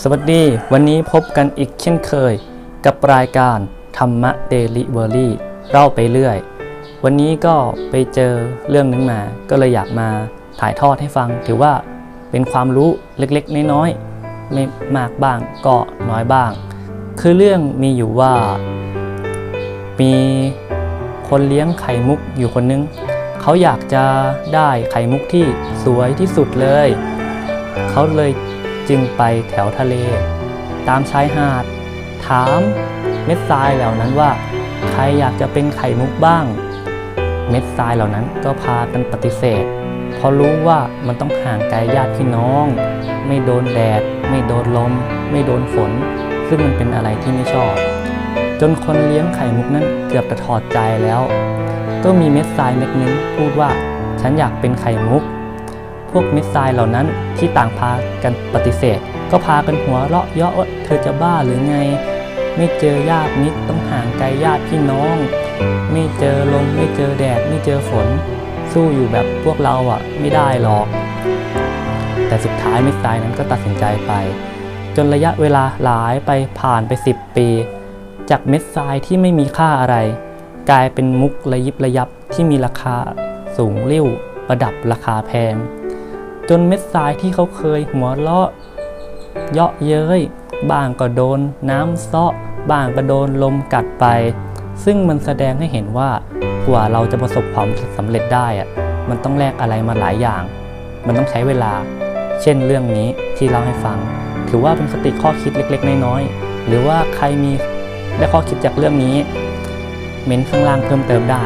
สวัสดี วันนี้พบกันอีกเช่นเคย กับรายการธรรมะเดลิเวอรี่เล่าไปเรื่อย วันนี้ก็ไปเจอเรื่องนึงมา ก็เลยอยากมาถ่ายทอดให้ฟัง ถือว่าเป็นความรู้เล็กๆ น้อยๆ ไม่มากบ้างก็น้อยบ้าง คือเรื่องมีอยู่ว่า มีคนเลี้ยงไข่มุกอยู่คนนึง เขาอยากจะได้ไข่มุกที่สวยที่สุดเลย เขาเลย จึงไปแถวทะเล ตามชายหาด ถามเม็ดทรายเหล่านั้นว่า ใครอยากจะเป็นไข่มุกบ้าง เม็ดทรายเหล่านั้นก็พากันปฏิเสธ เพราะรู้ว่ามันต้องห่างไกลญาติพี่น้อง ไม่โดนแดด ไม่โดนลม ไม่โดนฝน ซึ่งมันเป็นอะไรที่ไม่ชอบ จนคนเลี้ยงไข่มุกนั้นเกือบจะถอดใจแล้ว ก็มีเม็ดทรายเม็ดนึงพูดว่า ฉันอยากเป็นไข่มุก พวกม็ดทรายเหล่านั้นที่ต่างพากันปฏิเสธ ก็พากันหัวเราะเยาะเธอจะบ้าหรือไง ไม่เจอญาติมิตรต้องห่างไกลญาติพี่น้อง ไม่เจอลมไม่เจอแดดไม่เจอฝน สู้อยู่แบบพวกเราอะไม่ได้หรอก แต่สุดท้ายม็ดทรายนั้นก็ตัดสินใจไป จนระยะเวลาหลายไปผ่านไป 10 ปี จากเม็ดทรายที่ไม่มีค่าอะไร กลายเป็นมุกระยิบระยับที่มีราคาสูงริ่วประดับราคาแพง จนเม็ดทรายที่เขาเคยหัวเราะ เยาะเย้ยบ้างก็โดนน้ำเซาะบ้างก็โดนลมกัดไป ซึ่งมันแสดงให้เห็นว่ากว่าเราจะประสบความสำเร็จได้อะมันต้องแลกอะไรมาหลายอย่าง มันต้องใช้เวลา เช่นเรื่องนี้ที่เล่าให้ฟัง ถือว่าเป็นคติข้อคิดเล็กๆ น้อยๆ หรือว่าใครมีได้ข้อคิดจากเรื่องนี้ เม้นข้างล่างเพิ่มเติมได้